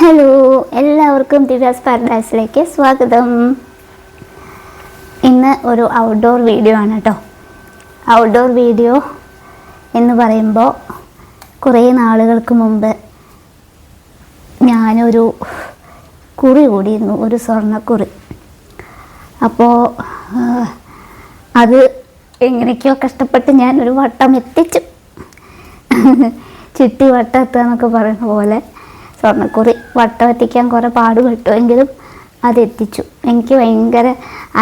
Hello എല്ലാവർക്കും ദിവ്യാസ് പാരഡൈസിലേക്ക് സ്വാഗതം. ഇന്ന് ഒരു ഔട്ട്ഡോർ വീഡിയോ ആണ് കേട്ടോ ഔട്ട്ഡോർ വീഡിയോ എന്ന് പറയുമ്പോൾ കുറേ നാളുകൾക്ക് മുമ്പ് ഞാനൊരു കുറി കൂടിയിരുന്നു ഒരു സ്വർണക്കുറി. അപ്പോൾ അത് എങ്ങനെയൊക്കെയോ കഷ്ടപ്പെട്ട് ഞാനൊരു വട്ടം എത്തിച്ചു. ചിട്ടി വട്ടം എത്തുക എന്നൊക്കെ പറയുന്ന പോലെ സ്വർണക്കുറി വട്ടം എത്തിക്കാൻ കുറേ പാടുപെട്ടുമെങ്കിലും അത് എത്തിച്ചു എനിക്ക് ഭയങ്കര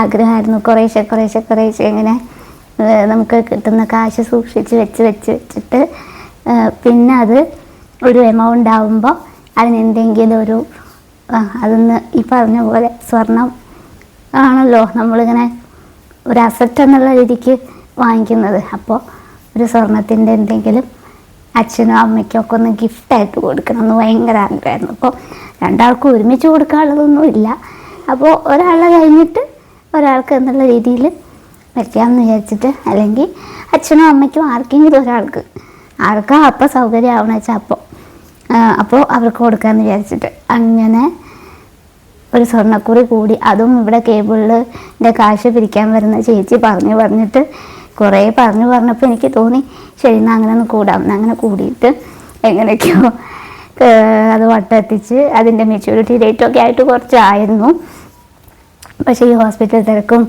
ആഗ്രഹമായിരുന്നു. കുറേശ്ശെ കുറേശ്ശെ കുറേശ്ശെ ഇങ്ങനെ നമുക്ക് കിട്ടുന്ന കാശ് സൂക്ഷിച്ച് വെച്ച് വെച്ച് വെച്ചിട്ട് പിന്നെ അത് ഒരു എമൗണ്ട് ആവുമ്പോൾ അതിനെന്തെങ്കിലും ഒരു അതൊന്ന് ഈ പറഞ്ഞ പോലെ സ്വർണം ആണല്ലോ നമ്മളിങ്ങനെ ഒരു അസറ്റ് എന്നുള്ള രീതിക്ക് വാങ്ങിക്കുന്നത്. അപ്പോൾ ഒരു സ്വർണത്തിന്റെ എന്തെങ്കിലും അച്ഛനും അമ്മയ്ക്കും ഒക്കെ ഒന്ന് ഗിഫ്റ്റായിട്ട് കൊടുക്കണം എന്ന് ഭയങ്കര ആഗ്രഹമായിരുന്നു. അപ്പോൾ രണ്ടാൾക്കും ഒരുമിച്ച് കൊടുക്കാനുള്ളതൊന്നും ഇല്ല അപ്പോൾ ഒരാളെ കഴിഞ്ഞിട്ട് ഒരാൾക്ക് എന്നുള്ള രീതിയിൽ വെക്കാമെന്ന് വിചാരിച്ചിട്ട് അല്ലെങ്കിൽ അച്ഛനും അമ്മയ്ക്കും ആർക്കെങ്കിലും ഒരാൾക്ക് ആർക്കാ അപ്പോൾ സൗകര്യമാവണം വെച്ചാൽ അപ്പോൾ അപ്പോൾ അവർക്ക് കൊടുക്കാമെന്ന് വിചാരിച്ചിട്ട് അങ്ങനെ ഒരു സ്വർണക്കുറി കൂടി അതും ഇവിടെ കേബിളിന്റെ കാശ് പിരിക്കാൻ വരുന്ന ചേച്ചി പറഞ്ഞു പറഞ്ഞിട്ട് കുറേ പറഞ്ഞു പറഞ്ഞപ്പോൾ എനിക്ക് തോന്നി ശരി എന്നാൽ അങ്ങനെ ഒന്ന് കൂടാം അങ്ങനെ കൂടിയിട്ട് എങ്ങനെയൊക്കെയോ അത് വട്ടെത്തിച്ച് അതിന്റെ മെച്യൂരിറ്റി ഡേറ്റൊക്കെ ആയിട്ട് കുറച്ചായിരുന്നു. പക്ഷേ ഈ ഹോസ്പിറ്റൽ തിരക്കും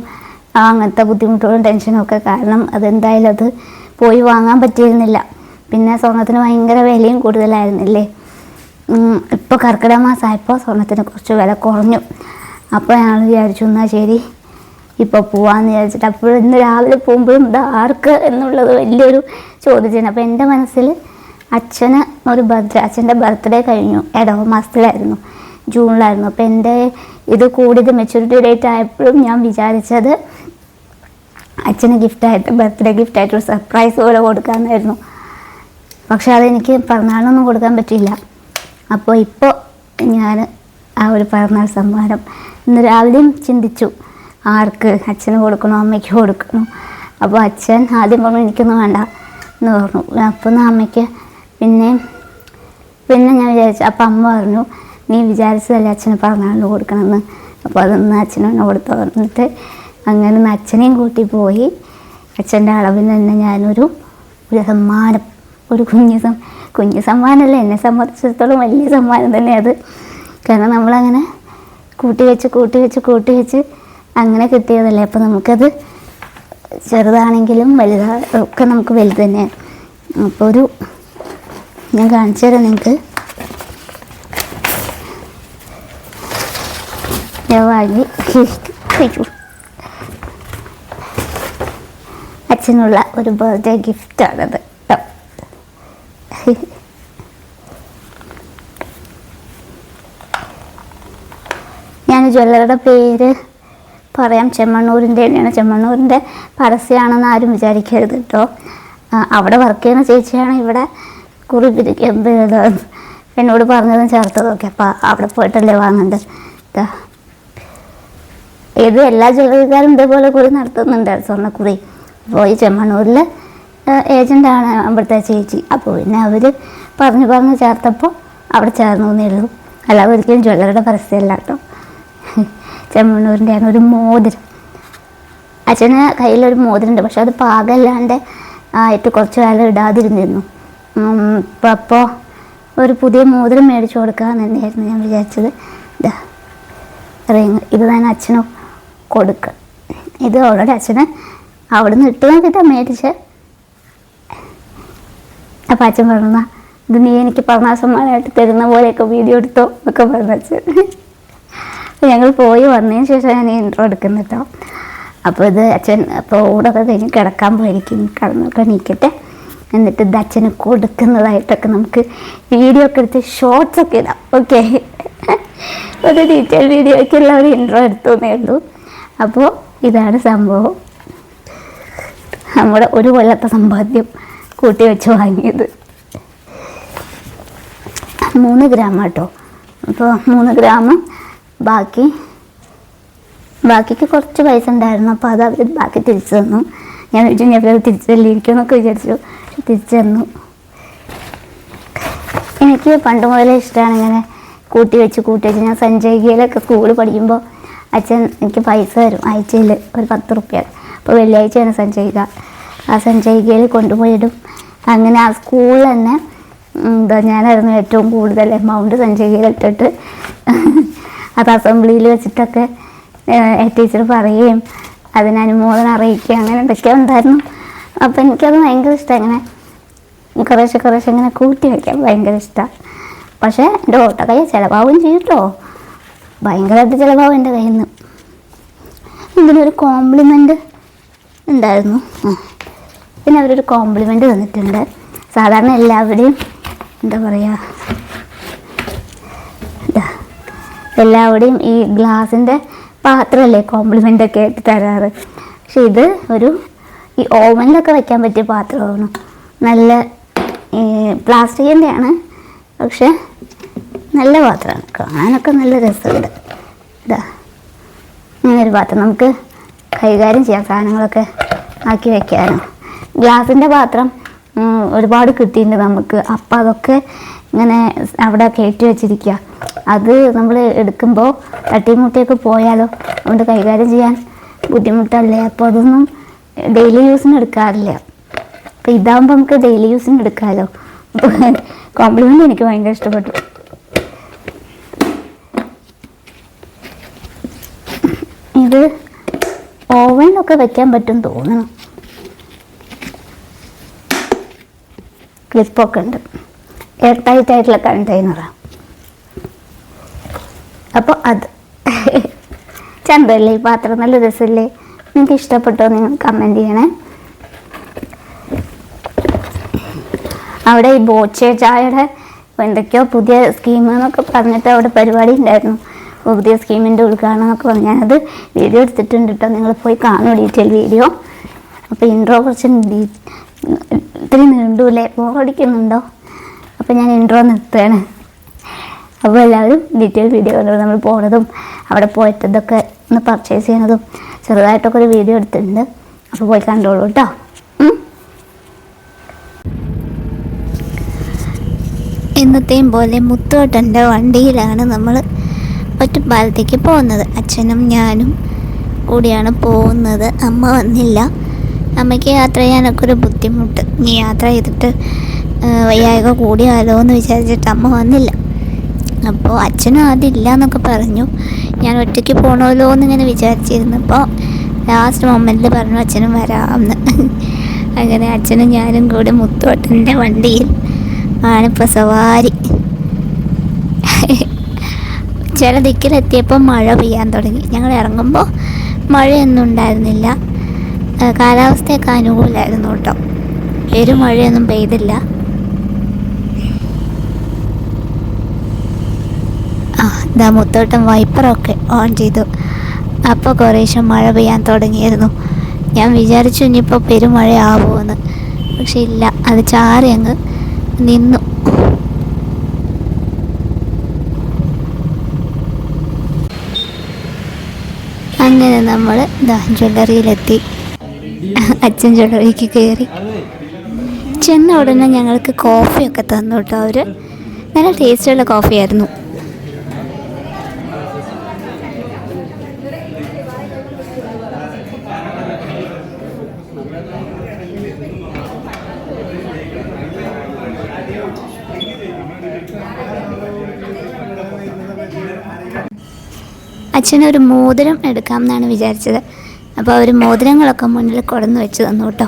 അങ്ങനത്തെ ബുദ്ധിമുട്ടുകളും ടെൻഷനും ഒക്കെ കാരണം അതെന്തായാലും അത് പോയി വാങ്ങാൻ പറ്റിയിരുന്നില്ല. പിന്നെ സ്വർണത്തിന് ഭയങ്കര വിലയും കൂടുതലായിരുന്നില്ലേ? ഇപ്പോൾ കർക്കിടക മാസമായപ്പോൾ സ്വർണത്തിന് കുറച്ച് വില കുറഞ്ഞു. അപ്പോൾ ഞങ്ങൾ വിചാരിച്ചു എന്നാൽ ശരി ഇപ്പോൾ പോവാന്ന് വിചാരിച്ചിട്ട്. അപ്പോൾ ഇന്ന് രാവിലെ പോകുമ്പോഴും ഇത് ആർക്ക് എന്നുള്ളത് വലിയൊരു ചോദിച്ചാണ് അപ്പോൾ എന്റെ മനസ്സിൽ അച്ഛന് ഒരു ബർത്ത്ഡേ അച്ഛന്റെ ബർത്ത്ഡേ കഴിഞ്ഞു. ഇടവ മാസത്തിലായിരുന്നു. ജൂണിലായിരുന്നു. അപ്പോൾ എന്റെ ഇത് കൂടിയത് മെച്യൂരിറ്റി ഡേറ്റ് ആയപ്പോഴും ഞാൻ വിചാരിച്ചത് അച്ഛന് ഗിഫ്റ്റായിട്ട് ബർത്ത്ഡേ ഗിഫ്റ്റായിട്ട് ഒരു സർപ്രൈസ് പോലെ കൊടുക്കാമെന്നായിരുന്നു പക്ഷെ അതെനിക്ക് പിറന്നാളിനൊന്നും കൊടുക്കാൻ പറ്റിയില്ല. അപ്പോൾ ഇപ്പോൾ ഞാൻ ആ ഒരു പിറന്നാൾ സമ്മാനം ഇന്ന് രാവിലെയും ചിന്തിച്ചു. ആർക്ക് അച്ഛന് കൊടുക്കണോ അമ്മയ്ക്ക് കൊടുക്കണോ? അപ്പോൾ അച്ഛൻ ആദ്യം പറഞ്ഞു എനിക്കൊന്നും വേണ്ട എന്ന് പറഞ്ഞു. അപ്പോൾ അമ്മയ്ക്ക് പിന്നെ പിന്നെ ഞാൻ വിചാരിച്ചു അപ്പം അമ്മ പറഞ്ഞു നീ വിചാരിച്ചതല്ലേ അച്ഛന് പിറന്നാളിന് കൊടുക്കണമെന്ന്? അപ്പോൾ അതൊന്ന് അച്ഛനൊന്ന് കൊടുത്തു പറഞ്ഞിട്ട് അങ്ങനെ അച്ഛനെയും കൂട്ടി പോയി. അച്ഛന്റെ അളവിൽ തന്നെ ഞാനൊരു ഒരു സമ്മാനം ഒരു കുഞ്ഞു സം കുഞ്ഞു സമ്മാനമല്ല? എന്നെ സംബന്ധിച്ചിടത്തോളം വലിയ സമ്മാനം തന്നെ അത്. കാരണം നമ്മളങ്ങനെ കൂട്ടി വെച്ച് കൂട്ടി വെച്ച് കൂട്ടി വെച്ച് അങ്ങനെ കിട്ടിയതല്ലേ? അപ്പോൾ നമുക്കത് ചെറുതാണെങ്കിലും വലുതാ ഒക്കെ നമുക്ക് വലുത് തന്നെ. അപ്പോൾ ഒരു ഞാൻ കാണിച്ചു തരാം നിങ്ങൾക്ക് ഞാൻ വാങ്ങി. അച്ഛനുള്ള ഒരു ബർത്ത്ഡേ ഗിഫ്റ്റാണത് കേട്ടോ ഞാൻ ജ്വല്ലറുടെ പേര് പറയാം. ചെമ്മണ്ണൂരിന്റെ തന്നെയാണ്. ചെമ്മണ്ണൂരിന്റെ പരസ്യമാണെന്ന് ആരും വിചാരിക്കരുത് കേട്ടോ. അവിടെ വർക്ക് ചെയ്യുന്ന ചേച്ചിയാണ് ഇവിടെ കുറിപ്പിരിക്കുന്നത്. എന്നോട് പറഞ്ഞതും ചേർത്തതും ഒക്കെ അപ്പോൾ അവിടെ പോയിട്ടല്ലേ വാങ്ങേണ്ടത് ദാ. ഇത് എല്ലാ ജ്വല്ലറിക്കാരും ഇതേപോലെ കുറി നടത്തുന്നുണ്ട്. സ്വർണക്കുറി അപ്പോൾ ഈ ചെമ്മണ്ണൂരിൽ ഏജന്റാണ് അവിടുത്തെ ചേച്ചി. അപ്പോൾ പിന്നെ അവർ പറഞ്ഞു പറഞ്ഞ് ചേർത്തപ്പോൾ അവിടെ ചേർന്നു എന്നേ ഉള്ളൂ. അല്ലാതെ ഒരിക്കലും ജ്വല്ലറിയുടെ പരസ്യമല്ല കേട്ടോ. ചെമ്മണ്ണൂരിന്റെയാണ് ഒരു മോതിരം. അച്ഛന് കയ്യിലൊരു മോതിരമുണ്ട് പക്ഷെ അത് പാകമല്ലാണ്ട് ആയിട്ട് കുറച്ച് കാലം ഇടാതിരുന്നിരുന്നു. ഇപ്പം അപ്പോൾ ഒരു പുതിയ മോതിരം മേടിച്ചു കൊടുക്കാമെന്ന് തന്നെയായിരുന്നു ഞാൻ വിചാരിച്ചത്. ഇതാ റിങ് ഇത് ഞാൻ അച്ഛന് കൊടുക്കുക ഇത് ഓൾറെഡി അച്ഛന് അവിടെ നിന്ന് ഇട്ട് നോക്കിയിട്ട് മേടിച്ച്. അപ്പം അച്ഛൻ പറഞ്ഞ ഇത് നീ എനിക്ക് പറഞ്ഞ സമ്മാനമായിട്ട് തരുന്ന പോലെയൊക്കെ വീഡിയോ എടുത്തോ എന്നൊക്കെ പറഞ്ഞു അച്ഛൻ. അപ്പോൾ ഞങ്ങൾ പോയി വന്നതിന് ശേഷം ഞാൻ ഇൻട്രോ എടുക്കുന്നത് കേട്ടോ അപ്പോൾ ഇത് അച്ഛൻ അപ്പോൾ ഊടൊക്കെ കഴിഞ്ഞ് കിടക്കാൻ പോയിരിക്കും കിടന്നൊക്കെ നീക്കട്ടെ എന്നിട്ട് ഇത് അച്ഛന് കൊടുക്കുന്നതായിട്ടൊക്കെ നമുക്ക് വീഡിയോ ഒക്കെ എടുത്ത് ഷോർട്സ് ഒക്കെ ഇടാം. ഓക്കെ ഒരു ഡീറ്റെയിൽ വീഡിയോയ്ക്കുള്ള ഒരു ഇൻട്രോ എടുത്തോന്നേ ഉള്ളൂ. അപ്പോൾ ഇതാണ് സംഭവം. നമ്മുടെ ഒരു കൊല്ലത്തെ സമ്പാദ്യം കൂട്ടി വെച്ച് വാങ്ങിയത്. മൂന്ന് ഗ്രാം കേട്ടോ അപ്പോൾ മൂന്ന് ഗ്രാം ബാക്കി ബാക്കിക്ക് കുറച്ച് പൈസ ഉണ്ടായിരുന്നു. അപ്പോൾ അത് അവർ ബാക്കി തിരിച്ചു തന്നു. ഞാൻ വിളിച്ചു ഞാൻ തിരിച്ചു തല്ലിയിരിക്കുമെന്നൊക്കെ വിചാരിച്ചു. തിരിച്ചു തന്നു. എനിക്ക് പണ്ട് മുതലേ ഇഷ്ടമാണ് ഇങ്ങനെ കൂട്ടി വെച്ച് കൂട്ടി വെച്ച്. ഞാൻ സഞ്ചയികയിലൊക്കെ സ്കൂളിൽ പഠിക്കുമ്പോൾ അച്ഛൻ എനിക്ക് പൈസ തരും ആഴ്ചയിൽ ഒരു പത്ത് റുപ്യ. അപ്പോൾ വെള്ളിയാഴ്ചയാണ് സഞ്ചയിക ആ സഞ്ചയികയിൽ കൊണ്ടുപോയിടും. അങ്ങനെ ആ സ്കൂളിൽ തന്നെ എന്താ ഞാനായിരുന്നു ഏറ്റവും കൂടുതൽ എമൗണ്ട് സഞ്ചയികയിൽ ഇട്ടിട്ട്. അത് അസംബ്ലിയിൽ വെച്ചിട്ടൊക്കെ ടീച്ചർ പറയുകയും അതിന് അനുമോദനം അറിയിക്കുക അങ്ങനെ എന്തൊക്കെ ഉണ്ടായിരുന്നു. അപ്പോൾ എനിക്കത് ഭയങ്കര ഇഷ്ടം ഇങ്ങനെ കുറേശ്ശെ കുറേശ്ശെ ഇങ്ങനെ കൂട്ടി വയ്ക്കാൻ ഭയങ്കര ഇഷ്ടമാണ് പക്ഷേ എന്റെ ഓട്ട കൈ ചിലവാകും ചെയ്യും കേട്ടോ ഭയങ്കരമായിട്ട് ചിലവാകും എന്റെ കയ്യിൽ നിന്ന് ഇതിനൊരു കോംപ്ലിമെന്റ് ഉണ്ടായിരുന്നു. പിന്നെ അവരൊരു കോംപ്ലിമെന്റ് തന്നിട്ടുണ്ട്. സാധാരണ എല്ലാവരുടെയും എന്താ പറയുക എല്ലാവരുടെയും ഈ ഗ്ലാസിന്റെ പാത്രമല്ലേ കോംപ്ലിമെന്റ് ഒക്കെ ആയിട്ട് തരാറ്. പക്ഷെ ഇത് ഒരു ഈ ഓവനിലൊക്കെ വെക്കാൻ പറ്റിയ പാത്രമാണ്. നല്ല ഈ പ്ലാസ്റ്റിക്കിന്റെയാണ് പക്ഷെ നല്ല പാത്രമാണ്. കാണാനൊക്കെ നല്ല രസമുണ്ട്. ഇതാ ഇങ്ങനൊരു പാത്രം. നമുക്ക് കൈകാര്യം ചെയ്യാം. സാധനങ്ങളൊക്കെ ആക്കി വയ്ക്കാനും ഗ്ലാസിന്റെ പാത്രം ഒരുപാട് കിട്ടിയിട്ടുണ്ട് നമുക്ക്. അപ്പം അതൊക്കെ ഇങ്ങനെ അവിടെ കയറ്റി വെച്ചിരിക്കുക. അത് നമ്മൾ എടുക്കുമ്പോൾ തട്ടിമുട്ടിയൊക്കെ പോയാലോ? അതുകൊണ്ട് കൈകാര്യം ചെയ്യാൻ ബുദ്ധിമുട്ടല്ലേ? അപ്പോൾ അതൊന്നും ഡെയിലി യൂസിന് എടുക്കാറില്ല. അപ്പോൾ ഇതാകുമ്പോൾ നമുക്ക് ഡെയിലി യൂസിന് എടുക്കാമല്ലോ കോംപ്ലിമെന്റ് എനിക്ക് ഭയങ്കര ഇഷ്ടപ്പെട്ടു. ഇത് ഓവനിലൊക്കെ വെക്കാൻ പറ്റും തോന്നണം. ക്ലിപ്പൊക്കെ ഉണ്ട്. എയർ ആയിട്ടുള്ള കണ്ടെയ്നറാണ് അപ്പോൾ അത് ചന്തല്ലേ പാത്രം നല്ല രസമല്ലേ നിങ്ങൾക്ക് ഇഷ്ടപ്പെട്ടോ നിങ്ങൾ കമന്റ് ചെയ്യണേ. അവിടെ ഈ ബോച്ചെ ചായയുടെ എന്തൊക്കെയോ പുതിയ സ്കീം എന്നൊക്കെ പറഞ്ഞിട്ട് അവിടെ പരിപാടി ഉണ്ടായിരുന്നു. പുതിയ സ്കീമിന്റെ ഉദ്ഘാടനം എന്നൊക്കെ പറഞ്ഞു. ഞാനത് വീഡിയോ എടുത്തിട്ടുണ്ട് കേട്ടോ നിങ്ങൾ പോയി കാണും ഡീറ്റെയിൽ വീഡിയോ അപ്പോൾ ഇൻട്രോ കുറച്ച് ഇത്തിരി നീണ്ടൂലേ ബോറടിക്കുന്നുണ്ടോ അപ്പോൾ ഞാൻ ഇൻട്രോ നിർത്തുകയാണ്. അപ്പോൾ എല്ലാവരും ഡീറ്റെയിൽ വീഡിയോ കണ്ടു? നമ്മൾ പോണതും അവിടെ പോയിട്ടതൊക്കെ ഒന്ന് പർച്ചേസ് ചെയ്യണതും ചെറുതായിട്ടൊക്കെ ഒരു വീഡിയോ എടുത്തിട്ടുണ്ട്. അപ്പോൾ പോയി കണ്ടോളൂ കേട്ടോ. എന്നത്തെയും പോലെ മുത്തോട്ടന്റെ വണ്ടിയിലാണ് നമ്മൾ ഒറ്റപ്പാലത്തേക്ക് പോകുന്നത്. അച്ഛനും ഞാനും കൂടിയാണ് പോകുന്നത്. അമ്മ വന്നില്ല. അമ്മയ്ക്ക് യാത്ര ചെയ്യാനൊക്കെ ഒരു ബുദ്ധിമുട്ട്. നീ യാത്ര ചെയ്തിട്ട് വയ്യായ്ക കൂടിയാലോ എന്ന് വിചാരിച്ചിട്ട് അമ്മ വന്നില്ല. അപ്പോൾ അച്ഛനും അതില്ല എന്നൊക്കെ പറഞ്ഞു. ഞാൻ ഒറ്റയ്ക്ക് പോകണമല്ലോ എന്നിങ്ങനെ വിചാരിച്ചിരുന്നപ്പോൾ ലാസ്റ്റ് മൊമെന്റിൽ പറഞ്ഞു അച്ഛനും വരാമെന്ന് അങ്ങനെ അച്ഛനും ഞാനും കൂടി മുത്തോട്ടന്റെ വണ്ടിയിൽ ആണിപ്പോൾ സവാരി. ചില ദിക്കിലെത്തിയപ്പോൾ മഴ പെയ്യാൻ തുടങ്ങി. ഞങ്ങൾ ഇറങ്ങുമ്പോൾ മഴയൊന്നും ഉണ്ടായിരുന്നില്ല. കാലാവസ്ഥയൊക്കെ അനുകൂലമായിരുന്നു കേട്ടോ. പെരുമഴയൊന്നും പെയ്തില്ല. ഇതാ മുത്തോട്ടം വൈപ്പറൊക്കെ ഓൺ ചെയ്തു. അപ്പോൾ കുറേശ്ശെ മഴ പെയ്യാൻ തുടങ്ങിയിരുന്നു. ഞാൻ വിചാരിച്ചു ഇനിയിപ്പോൾ പെരുമഴയാവുമെന്ന് പക്ഷെ ഇല്ല അത് ചാറി അങ്ങ് നിന്നു. അങ്ങനെ നമ്മൾ ദാ ജ്വല്ലറിയിലെത്തി. അച്ഛൻ ജ്വല്ലറിക്ക് കയറി ചെന്ന ഉടനെ ഞങ്ങൾക്ക് കോഫിയൊക്കെ തന്നു കേട്ടോ അവർ നല്ല ടേസ്റ്റുള്ള കോഫിയായിരുന്നു അച്ഛനൊരു മോതിരം എടുക്കാം എന്നാണ് വിചാരിച്ചത്. അപ്പോൾ അവർ മോതിരങ്ങളൊക്കെ മുന്നിൽ കൊടന്ന് വെച്ച് തന്നു കേട്ടോ.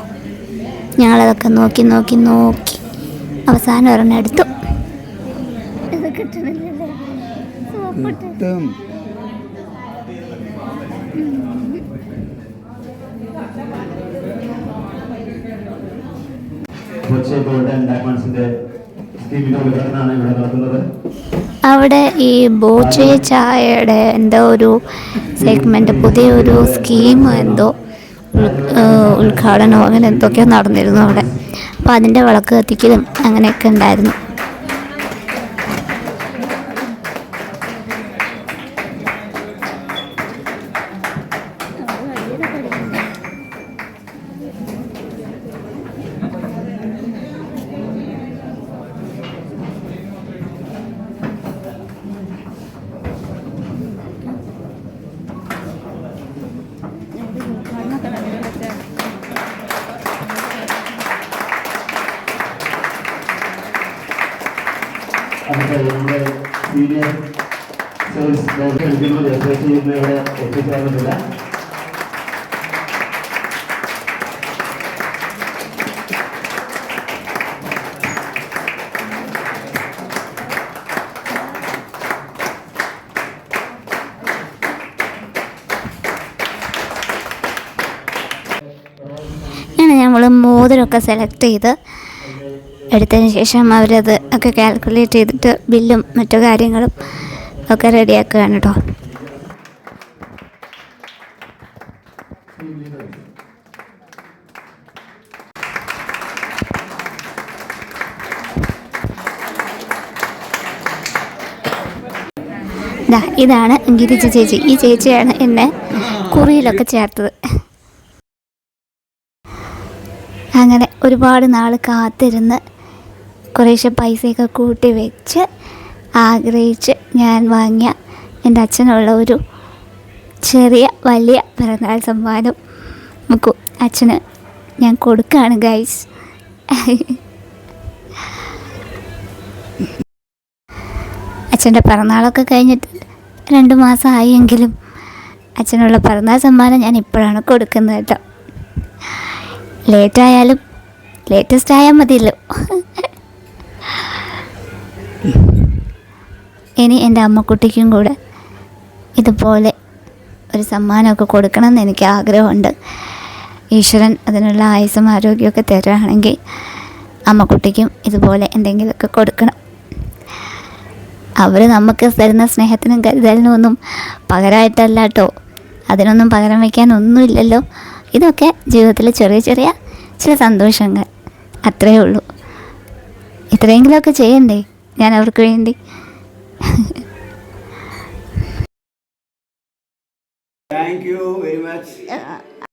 ഞങ്ങളതൊക്കെ നോക്കി നോക്കി നോക്കി. അവസാനം ഒരെണ്ണം എടുത്തു. കിട്ടും. കൊച്ചി ഗോൾഡൻ ഡയമണ്ട്സിന്റെ അവിടെ ഈ ബോച്ചെ ചായയുടെ എന്തോ ഒരു സെഗ്മെന്റ് പുതിയൊരു സ്കീം എന്തോ ഉദ്ഘാടനം അങ്ങനെ എന്തൊക്കെയോ നടന്നിരുന്നു അവിടെ. അപ്പോൾ അതിന്റെ വിളക്ക് കത്തിക്കലും അങ്ങനെയൊക്കെ ഉണ്ടായിരുന്നു. സീനിയർ സർവീസ് ക്ഷണിക്കുന്നു രജിസ്ട്രേഷൻ ചെയ്യുന്ന ഇവിടെ എത്തിച്ചേർന്നിട്ടില്ല. നമ്മൾ മോതിരമൊക്കെ സെലക്ട് ചെയ്ത് എടുത്തതിന് ശേഷം അവരത് ഒക്കെ കാൽക്കുലേറ്റ് ചെയ്തിട്ട് ബില്ലും മറ്റു കാര്യങ്ങളും ഒക്കെ റെഡിയാക്കുകയാണ് കേട്ടോ ഇതാണ് ഗിരിജ ചേച്ചി. ഈ ചേച്ചിയാണ് എന്നെ കുറിയിലൊക്കെ ചേർത്തത്. അങ്ങനെ ഒരുപാട് നാൾ കാത്തിരുന്ന് കുറേശ്ശെ പൈസയൊക്കെ കൂട്ടി വെച്ച് ആഗ്രഹിച്ച് ഞാൻ വാങ്ങിയ എന്റെ അച്ഛനുള്ള ഒരു ചെറിയ വലിയ പിറന്നാൾ സമ്മാനം നമുക്ക് അച്ഛന് ഞാൻ കൊടുക്കുകയാണ് ഗൈസ് അച്ഛന്റെ പിറന്നാളൊക്കെ കഴിഞ്ഞിട്ട് രണ്ട് മാസം ആയെങ്കിലും അച്ഛനുള്ള പിറന്നാൾ സമ്മാനം ഞാൻ ഇപ്പോഴാണ് കൊടുക്കുന്നത് കേട്ടോ. ലേറ്റായാലും ലേറ്റസ്റ്റ് ആയാൽ മതിയല്ലോ. ഇനി എന്റെ അമ്മക്കുട്ടിക്കും കൂടെ ഇതുപോലെ ഒരു സമ്മാനമൊക്കെ കൊടുക്കണമെന്ന് എനിക്ക് ആഗ്രഹമുണ്ട്. ഈശ്വരൻ അതിനുള്ള ആയുസും ആരോഗ്യമൊക്കെ തരുകയാണെങ്കിൽ അമ്മക്കുട്ടിക്കും ഇതുപോലെ എന്തെങ്കിലുമൊക്കെ കൊടുക്കണം. അവർ നമുക്ക് തരുന്ന സ്നേഹത്തിനും കരുതലിനും ഒന്നും പകരമായിട്ടല്ല കേട്ടോ അതിനൊന്നും പകരം വയ്ക്കാനൊന്നുമില്ലല്ലോ. ഇതൊക്കെ ജീവിതത്തിലെ ചെറിയ ചെറിയ ചില സന്തോഷങ്ങൾ. അത്രയേ ഉള്ളൂ. ഇത്രയെങ്കിലുമൊക്കെ ചെയ്യണ്ടേ? ഞാൻ അവർക്ക് വേണ്ടി. Thank you very much